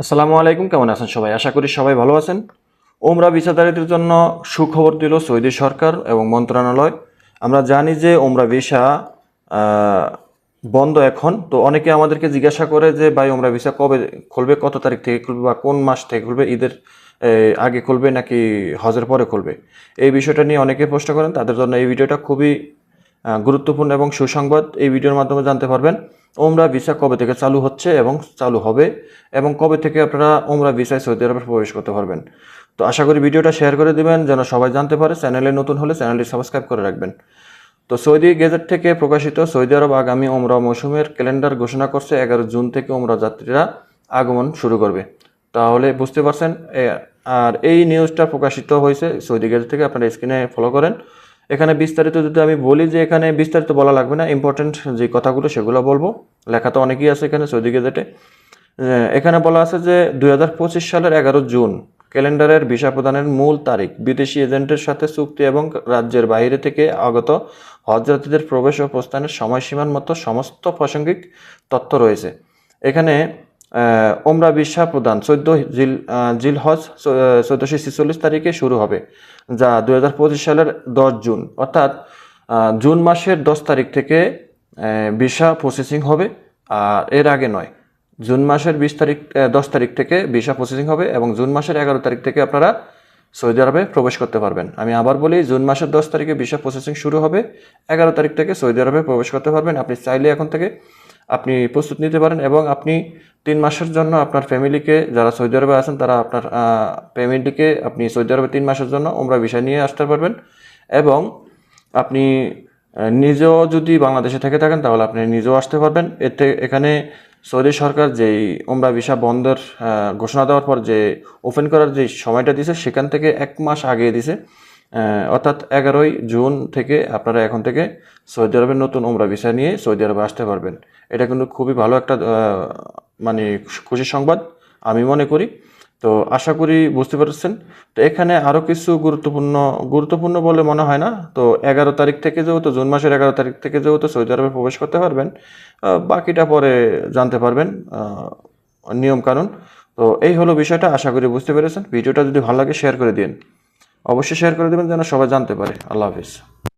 আসসালামু আলাইকুম, কেমন আছেন সবাই? আশা করি সবাই ভালো আছেন। ওমরা ভিসাদারিদের জন্য সুখবর দিল সৌদি সরকার এবং মন্ত্রণালয়। আমরা জানি যে ওমরা ভিসা বন্ধ এখন। তো অনেকে আমাদেরকে জিজ্ঞাসা করে যে, ভাই, ওমরা ভিসা কবে খুলবে? কত তারিখ থেকে খুলবে? বা কোন মাস থেকে খুলবে? ঈদের আগে খুলবে নাকি হজের পরে খুলবে? এই বিষয়টা নিয়ে অনেকে প্রশ্ন করেন। তাদের জন্য এই ভিডিওটা খুবই গুরুত্বপূর্ণ এবং সুসংবাদ এই ভিডিওর মাধ্যমে জানতে পারবেন। ওমরা ভিসা কবে থেকে চালু হচ্ছে এবং চালু হবে এবং কবে থেকে আপনারা ওমরা ভিসায় সৌদি আরবে প্রবেশ করতে পারবেন। তো আশা করি ভিডিওটা শেয়ার করে দিবেন, যেন সবাই জানতে পারে, চ্যানেলে নতুন হলে চ্যানেলটি সাবস্ক্রাইব করে রাখবেন। তো সৌদি গেজেট থেকে প্রকাশিত সৌদি আরব আগামী ওমরা মৌসুমের ক্যালেন্ডার ঘোষণা করছে, এগারো জুন থেকে ওমরা যাত্রীরা আগমন শুরু করবে। তাহলে বুঝতে পারছেন আর এই নিউজটা প্রকাশিত হয়েছে সৌদি গেজেট থেকে, আপনারা স্ক্রিনে ফলো করেন। এখানে বিস্তারিত যদি আমি বলি যে এখানে বিস্তারিত বলা লাগবে না ইম্পর্টেন্ট যে কথাগুলো সেগুলো বলব। লেখা তো অনেকেই আছে এখানে সৌদি গেজেটে। এখানে বলা আছে যে দু হাজার পঁচিশ সালের এগারো জুন, ক্যালেন্ডারের ভিসা প্রদানের মূল তারিখ, বিদেশি এজেন্টের সাথে চুক্তি এবং রাজ্যের বাইরে থেকে আগত হজযাত্রীদের প্রবেশ ও প্রস্থানের সময়সীমার মতো সমস্ত প্রাসঙ্গিক তথ্য রয়েছে। এখানে ওমরা ভিসা প্রদান। চোদ্দ জিল জিল হজ চোদ্দোশো ছেচল্লিশ তারিখে শুরু হবে, যা দু হাজার পঁচিশ সালের দশ জুন। অর্থাৎ জুন মাসের দশ তারিখ থেকে ভিসা প্রসেসিং হবে, আর এর আগে নয়। জুন মাসের বিশ তারিখ দশ তারিখ থেকে ভিসা প্রসেসিং হবে এবং জুন মাসের এগারো তারিখ থেকে আপনারা সৌদি আরবে প্রবেশ করতে পারবেন। আমি আবার বলি, জুন মাসের দশ তারিখে ভিসা প্রসেসিং শুরু হবে, এগারো তারিখ থেকে সৌদি আরবে প্রবেশ করতে পারবেন। আপনি চাইলে এখন থেকে আপনি প্রস্তুত নিতে পারেন এবং আপনি তিন মাসের জন্য আপনার ফ্যামিলিকে যারা সৌদি আরবে আছেন, তারা আপনার ফ্যামিলিকে আপনি সৌদি আরবে তিন মাসের জন্য ওমরা বিষয় নিয়ে আসতে পারবেন। এবং আপনি নিজেও যদি বাংলাদেশে থেকে থাকেন, তাহলে আপনি নিজেও আসতে পারবেন। এতে, এখানে সৌদি সরকার যেই ওমরা ভিসা বন্ধের ঘোষণা দেওয়ার পর যে ওপেন করার যে সময়টা দিছে, সেখান থেকে এক মাস আগে দিছে। অর্থাৎ এগারোই জুন থেকে আপনারা এখন থেকে সৌদি আরবের নতুন ওমরা ভিসা নিয়ে সৌদি আরবে আসতে পারবেন। এটা কিন্তু খুবই ভালো একটা মানে খুশির সংবাদ, আমি মনে করি। তো আশা করি বুঝতে পারছেন। তো এখানে আরও কিছু গুরুত্বপূর্ণ গুরুত্বপূর্ণ বলে মনে হয় না। তো এগারো তারিখ থেকে যেহেতু, জুন মাসের এগারো তারিখ থেকে যেহেতু সৌদি আরবে প্রবেশ করতে পারবেন বাকিটা পরে জানতে পারবেন নিয়ম কানুন তো এই হলো বিষয়টা, আশা করি বুঝতে পেরেছেন। ভিডিওটা যদি ভালো লাগে শেয়ার করে দিন। অবশ্যই শেয়ার করে দেবেন, যেন সবাই জানতে পারে। আল্লাহ হাফিজ।